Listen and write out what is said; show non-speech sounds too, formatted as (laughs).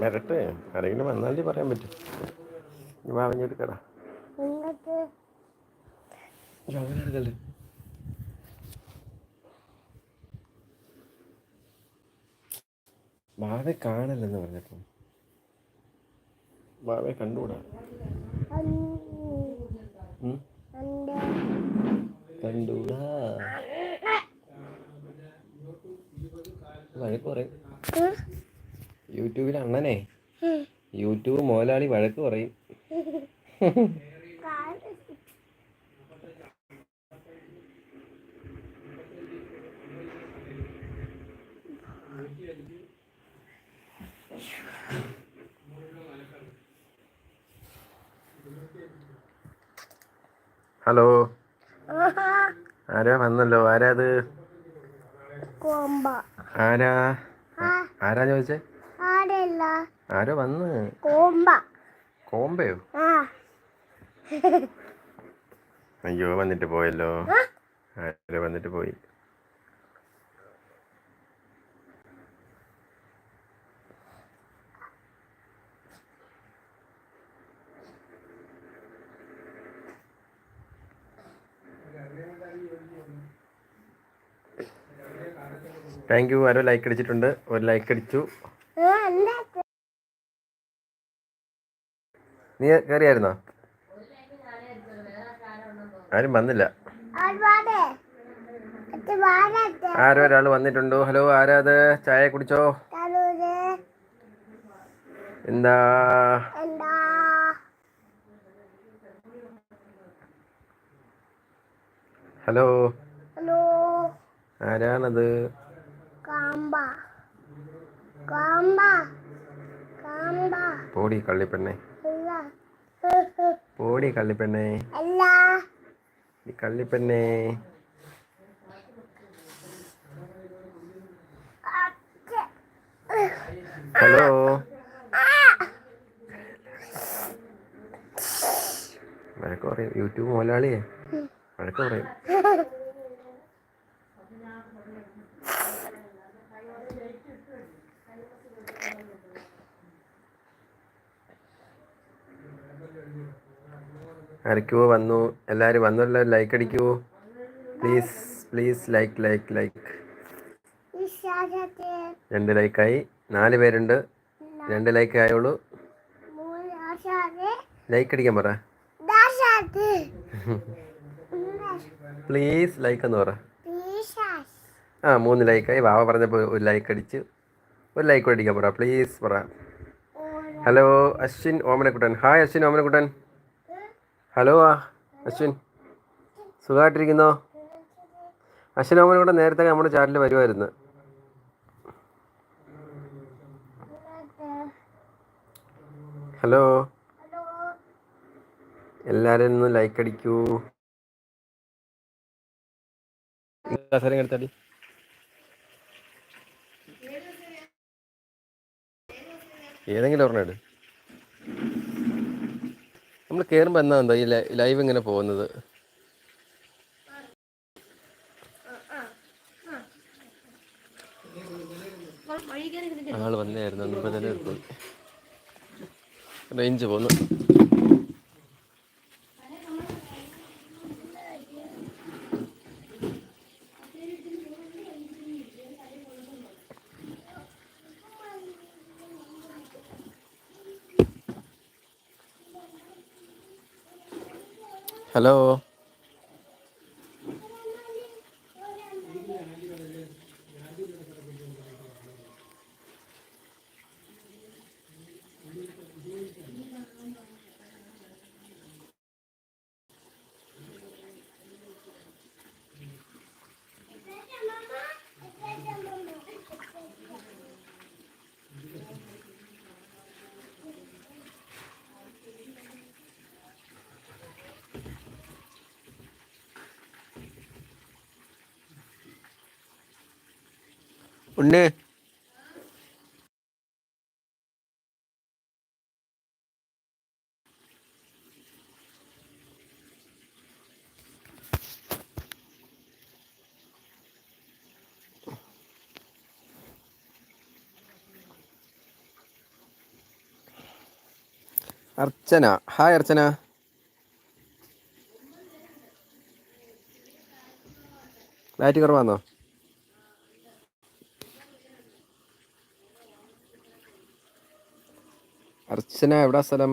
വരട്ടെ. ആരെങ്കിലും വന്നാലേ പറയാൻ പറ്റും. വാങ്ങിയെടുക്കടാ വാവഞ്ഞെടുക്കടാ എടുക്കല്ലേ ബാവെ കാണല്ലെന്ന് പറഞ്ഞപ്പം. ബാവെ കണ്ടുകൂടാ? കണ്ടൂടാ. വഴക്ക് പറയും. യൂട്യൂബിൽ അണ്ണനെ. യൂട്യൂബ് മുതലാളി വഴക്ക് പറയും. (laughs) (laughs) ഹലോ. ആരാ വന്നല്ലോ? ആരാ അത്? ആരാ? ആരാ ചോദിച്ചേ? ആരോ വന്ന്? കോമ്പ. കോമ്പയോ? അയ്യോ വന്നിട്ട് പോയല്ലോ. ആരോ വന്നിട്ട് പോയി? താങ്ക് യു ആരോ ലൈക്ക് അടിച്ചിട്ടുണ്ട്. ഒരു ലൈക്ക് അടിച്ചു. നീ കയറിയായിരുന്നോ ആരും വന്നില്ല. ആരോ ഒരാൾ വന്നിട്ടുണ്ടോ. ഹലോ ആരാ അത് ചായ കുടിച്ചോ? എന്താ? ഹലോ. ഹലോ. ആരാണത്? പോടി കള്ളിപ്പെണ്ണെ. പോടി കള്ളിപ്പെണ്ണെ. കള്ളിപ്പെണ്ണെ. ഹലോ. വഴക്ക് പറയും. യൂട്യൂബ് മുതലാളിയെ. വഴക്ക് പറയും. ആരൊക്കെയോ വന്നു. എല്ലാവരും വന്നല്ലോ like അടിക്കുവോ? Please please like like like രണ്ട് ലൈക്കായി നാല് പേരുണ്ട്. രണ്ട് ലൈക്ക് ആശാതെ ലൈക്ക് അടിക്കാൻ പറ. (laughs) പ്ലീസ് ലൈക്ക് എന്ന് പറ. ആ മൂന്ന് ലൈക്കായി വാവ പറഞ്ഞപ്പോൾ ഒരു ലൈക്ക് അടിച്ച്. ഒരു ലൈക്ക് അടിക്കാൻ പറ. പ്ലീസ് പറ. Hello Ashwin Omanakuttan. Hi Ashwin Omanakuttan. Hello ആ അശ്വിൻ. സുഖമായിട്ടിരിക്കുന്നോ? അശ്വിൻ ഓമനക്കുട്ടൻ നേരത്തെ നമ്മുടെ ചാറ്റിൽ വരുമായിരുന്നു ഹലോ. എല്ലാവരും ഒന്ന് ലൈക്ക് അടിക്കൂ. എടുത്തടി ഏതെങ്കിലും എടു നമ്മൾ കയറുമ്പോൾ എന്നാ എന്താ ഈ ലൈവ് ഇങ്ങനെ പോകുന്നത്? ആൾ വന്നായിരുന്നു തന്നെ റേഞ്ച് പോന്നു. ഹലോ ഉണ്ണേ അർച്ചന. ഹായ് അർച്ചന. ലൈറ്റ് കുറവാന്നോ? അർച്ചന എവിടാ സ്ഥലം?